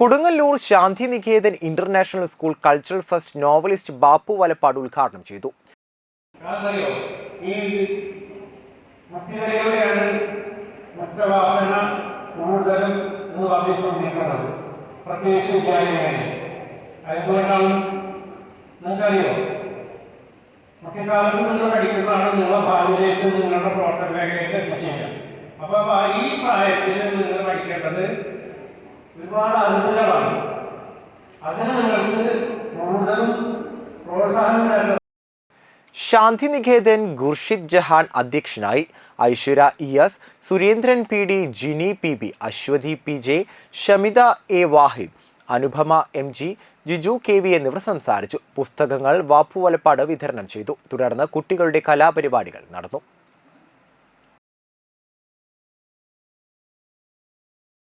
Kodungallur Shanti Shantiniketan international school cultural fest novelist Bappu Valappad ഉദ്ഘാടനം ചെയ്തു. പ്രത്യേകിച്ച് നിങ്ങളുടെ നിങ്ങളുടെ പ്രവർത്തന അപ്പോൾ ഈ പ്രായത്തിൽ നിങ്ങൾ പഠിക്കേണ്ടത് ഒരുപാട് അനുകൂലമാണ് അതിന് നിങ്ങൾക്ക് കൂടുതലും പ്രോത്സാഹനം വേണ്ടത് ശാന്തിനികേതൻ ഗുർഷിദ് ജഹാൻ അധ്യക്ഷനായി Aishwarya E S Surendran P D Jini P B Ashwathi P J Shamitha A Wahid Anupama M G Jiju K V എന്നിവർ സംസാരിച്ചു. പുസ്തകങ്ങൾ വാപ്പുവലപ്പാട് വിതരണം ചെയ്തു. തുടർന്ന് കുട്ടികളുടെ കലാപരിപാടികൾ നടന്നു.